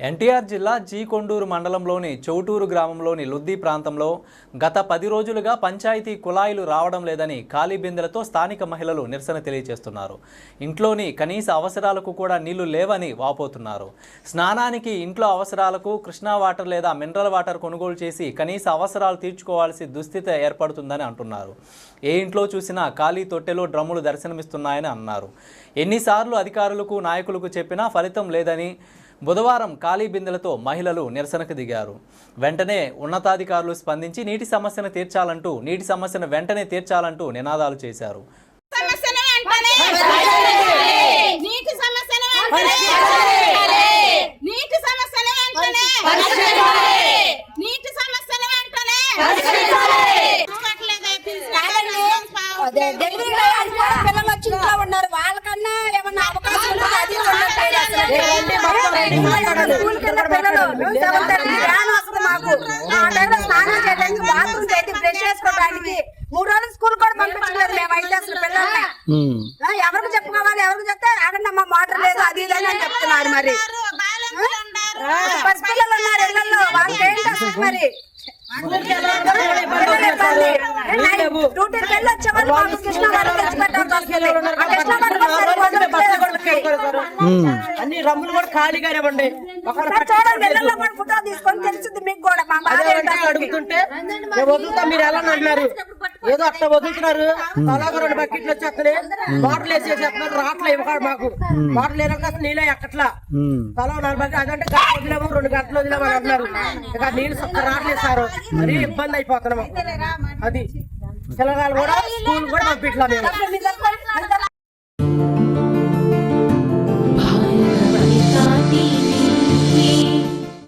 ఎన్టీఆర్ జిల్లా జీ కొండూరు మండలంలోని చౌటూరు గ్రామంలోని లుద్ది ప్రాంతంలో గత పది రోజులుగా పంచాయతీ కుళాయిలు రావడం లేదని ఖాళీ బిందెలతో స్థానిక మహిళలు నిరసన తెలియజేస్తున్నారు. ఇంట్లోని కనీస అవసరాలకు కూడా నీళ్ళు లేవని వాపోతున్నారు. స్నానానికి ఇంట్లో అవసరాలకు కృష్ణా వాటర్ లేదా మినరల్ వాటర్ కొనుగోలు చేసి కనీస అవసరాలు తీర్చుకోవాల్సి దుస్థితి ఏర్పడుతుందని అంటున్నారు. ఏ ఇంట్లో చూసినా ఖాళీ తొట్టెలో డ్రమ్ములు దర్శనమిస్తున్నాయని అన్నారు. ఎన్నిసార్లు అధికారులకు నాయకులకు చెప్పినా ఫలితం లేదని బుధవారం ఖాళీ బిందెలతో మహిళలు నిరసనకు దిగారు. వెంటనే ఉన్నతాధికారులు స్పందించి నీటి సమస్యను తీర్చాలంటూ నీటి సమస్యను వెంటనే తీర్చాలంటూ నినాదాలు చేశారు. సమస్యను స్నానం చేయడానికి బాత్రూమ్ చేసి బ్రష్ చేసుకోవడానికి. మూడు రోజులు స్కూల్ కూడా పంపించలేదు మేము అయితే అసలు పిల్లల్ని. ఎవరికి చెప్పుకోవాలి ఎవరికి చెప్తే అక్కడ మా మోటార్ లేదు అది ఇది అని చెప్తున్నారు మరి. పసిపిల్లలు ఉన్నారు ఇళ్ళలో వాళ్ళకి ఏంటి అసలు మరి? డ్యూటీకి వెళ్ళి వచ్చేవాళ్ళు కృష్ణ గారు తెచ్చి వస్తుంది. ఆ కృష్ణ గారు అన్ని రమ్ములు కూడా ఖాళీగానే ఉండే. అడుగుతుంటే "నేను వదులుతా మీరు ఎలా అంటున్నారు ఏదో అట్లా వదులుతున్నారు. అలాగ రెండు బకెట్లు వచ్చేస్తున్నాయి. వాటర్ వేసేసేస్తున్నారు రావట్లే ఇవ్వకాడు మాకు. వాటర్ లేనాక నీళ్ళే ఎక్కట్లా? తల నాలుగు బకెట్ అదంటే గంట వదిలేమో రెండు గంటలు వదిలేమో అని అంటున్నారు ఇక నీళ్ళు సొక్క రావట్లేదు సార్. మరీ ఇబ్బంది అయిపోతున్నాము అది. పిల్లగాళ్ళు కూడా స్కూల్ కూడా పంపించలా